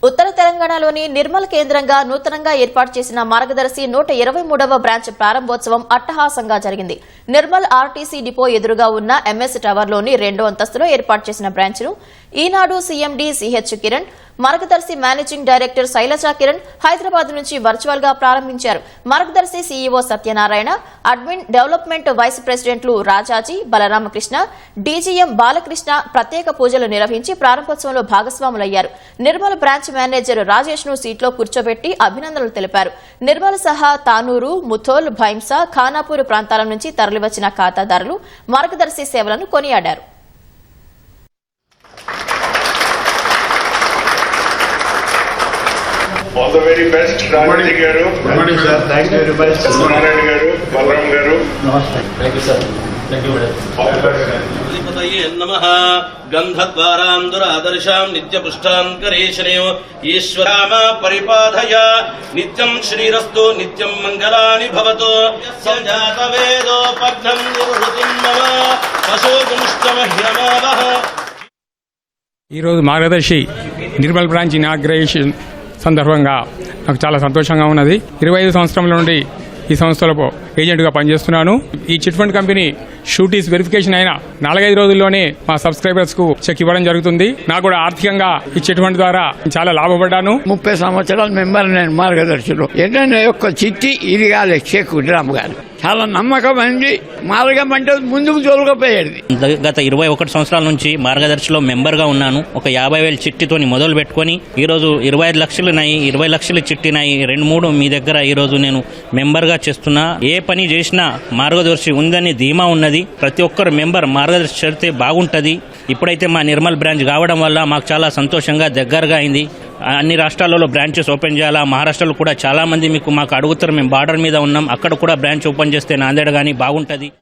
Otra తెలంగాణలోని నిర్మల్ కేంద్రంగా నూతనంగా ఏర్పాటు చేసిన మార్గదర్శి నూట ఇరవై మూడవ బ్రాంచ్ ప్రారంభోత్సవం అట్టహాసంగా జరిగింది. నిర్మల్ ఆర్టీసీ డిపో ఎదురుగా ఉన్న ఎంఎస్ టవర్లోని రెండో అంతస్తులో ఏర్పాటు చేసిన బ్రాంచ్ను Eenadu CMD CH Kiran Margadarsi managing director Shailaja Kiran Hyderabad నుంచి వర్చువల్గా ప్రారంభించారు. Margadarsi CEO Satyanarayana admin development vice ప్రెసిడెంట్లు రాజాజీ బలరామకృష్ణ డీజీఎం బాలకృష్ణ ప్రత్యేక పూజలు నిర్వహించి ప్రారంభోత్సవంలో భాగస్వాములయ్యారు. నిర్మల్ బ్రాంచ్ మేనేజర్ రాజేష్ను సీట్లో కూర్చోబెట్టి అభినందనలు తెలిపారు నిర్మల్ సహా తానూరు ముథోల్ భైంసా ఖానాపూర్ ప్రాంతాల నుంచి తరలివచ్చిన ఖాతాదారులు మార్గదర్శి సేవలను కొనియాడారు ఆల్ ద వెరీ బెస్ట్ గారు you very much. Satyanarayana garu Balaram garu Namaste. Thank you, sir. Thank you, madam. All the best అధిపతయే నమ గంధద్వారాం దురాదర్శాం నిత్యపుష్టాం కరేశనేవ ఈశ్వరామ పరిపాధయ నిత్యం శ్రీరస్తు నిత్యం మంగళాని భవతు సంజాత వేదో పద్మం నివృతిం మమ పశోగుంష్టమహ్యమావహ ఈరోజు మార్గదర్శి నిర్మల్ బ్రాంచ్ ఇనాగ్రేషన్ సందర్భంగా నాకు చాలా సంతోషంగా ఉన్నది ఇరవై ఐదు సంవత్సరంల నుండి ఈ సంస్థలో ఏజెంట్గా పనిచేస్తున్నాను. ఈ chit fund company sureties verification అయిన నాలుగైదు రోజుల్లోనే మా సబ్స్క్రైబర్స్కు చెక్ ఇవ్వడం జరుగుతుంది. నాకు కూడా ఆర్థికంగా ఈ చిట్ ఫండ్ ద్వారా చాలా లాభపడ్డాను. ముప్పై సంవత్సరాల మెంబర్ నేను మార్గదర్శులు ఏంటంటే యొక్క చిట్టి ఇది కాలే చెక్ రామ్ గారు చాలా నమ్మకమైంది మార్గం అంటే ముందుకు తోలుకపోయేది. గత ఇరవై ఒకటి సంవత్సరాల నుంచి మార్గదర్శిలో మెంబర్గా ఉన్నాను. ఒక యాభై వేల చిట్టితోని మొదలు పెట్టుకొని ఈరోజు ఇరవై ఐదు లక్షలు నాయి ఇరవై లక్షలు చిట్టినాయి రెండు మూడు మీ దగ్గర ఈరోజు నేను మెంబర్గా చేస్తున్నా. ఏ పని చేసినా మార్గదర్శి ఉందని ధీమా ఉన్నది. ప్రతి ఒక్కరు మెంబర్ మార్గదర్శి చేరితే బాగుంటుంది. ఇప్పుడైతే మా నిర్మల్ బ్రాంచ్ కావడం వల్ల మాకు చాలా సంతోషంగా దగ్గరగా అయింది. అన్ని రాష్ట్రాలలో బ్రాంచెస్ ఓపెన్ చేయాలా? మహారాష్ట్రలో కూడా చాలామంది మీకు మాకు అడుగుతారు. మేము బార్డర్ మీద ఉన్నాం. అక్కడ కూడా బ్రాంచ్ ఓపెన్ చేస్తే నాందేడ్ కానీ బాగుంటుంది.